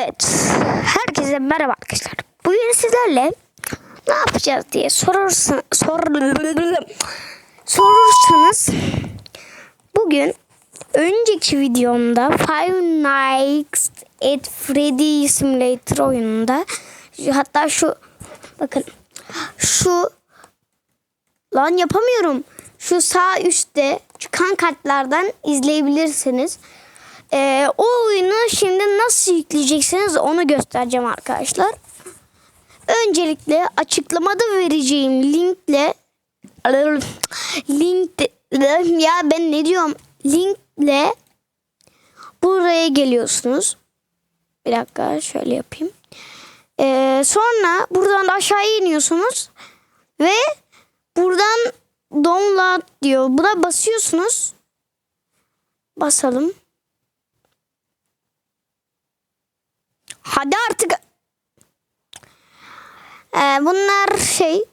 Evet. Herkese merhaba arkadaşlar. Bugün sizlerle ne yapacağız diye sorursan, sor, sorursanız bugün önceki videomda Five Nights at Freddy Simulator oyununda hatta şu bakın şu lan yapamıyorum. Şu sağ üstte çıkan kartlardan izleyebilirsiniz. Ee, o oyunu şimdi nasıl yükleyeceksiniz onu göstereceğim arkadaşlar. Öncelikle açıklamada vereceğim linkle link ya ben ne diyorum linkle buraya geliyorsunuz. Bir dakika şöyle yapayım. Ee, sonra buradan da aşağıya iniyorsunuz ve buradan download diyor. Buna basıyorsunuz. Basalım. Ee, bunlar şey.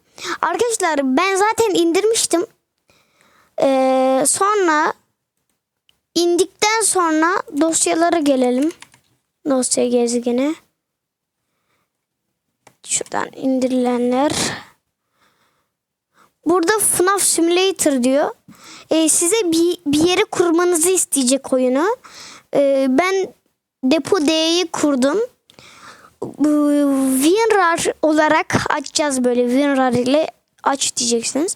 Arkadaşlar ben zaten indirmiştim. Ee, sonra indikten sonra dosyalara gelelim. Dosya gezgini. Şuradan indirilenler. Burada FNAF Simulator diyor. Ee, size bir, bir yere kurmanızı isteyecek oyunu. Ee, ben Depo D'yi kurdum. WinRAR olarak açacağız böyle WinRAR ile aç diyeceksiniz.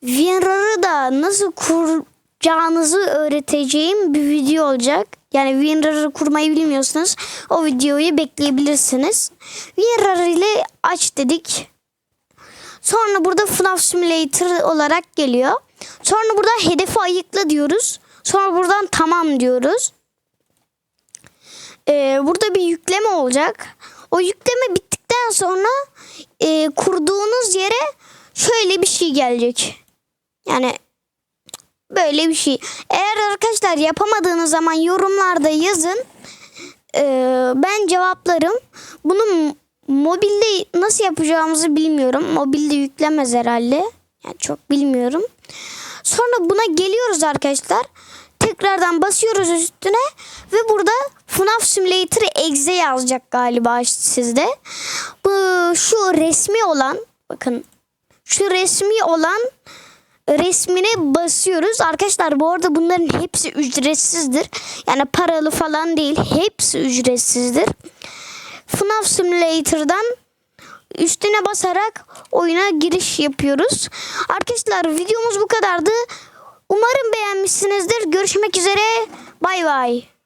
WinRAR'ı da nasıl kuracağınızı öğreteceğim bir video olacak. Yani WinRAR'ı kurmayı bilmiyorsanız o videoyu bekleyebilirsiniz. WinRAR ile aç dedik. Sonra burada FNAF Simulator olarak geliyor. Sonra burada hedefi ayıkla diyoruz. Sonra buradan tamam diyoruz. Ee, burada bir yükleme olacak. O yükleme bittikten sonra e, kurduğunuz yere şöyle bir şey gelecek. Yani böyle bir şey. Eğer arkadaşlar yapamadığınız zaman yorumlarda yazın. Ee, ben cevaplarım. Bunu mobilde nasıl yapacağımızı bilmiyorum. Mobilde yüklemez herhalde. Yani çok bilmiyorum. Sonra buna geliyoruz arkadaşlar. Tekrardan basıyoruz üstüne ve burada FNAF Simulator exe yazacak galiba sizde. Bu şu resmi olan bakın şu resmi olan resmine basıyoruz. Arkadaşlar bu arada bunların hepsi ücretsizdir. Yani paralı falan değil. Hepsi ücretsizdir. FNAF Simulator'dan üstüne basarak oyuna giriş yapıyoruz. Arkadaşlar videomuz bu kadardı. Beğenmişsinizdir. Görüşmek üzere. Bay bay.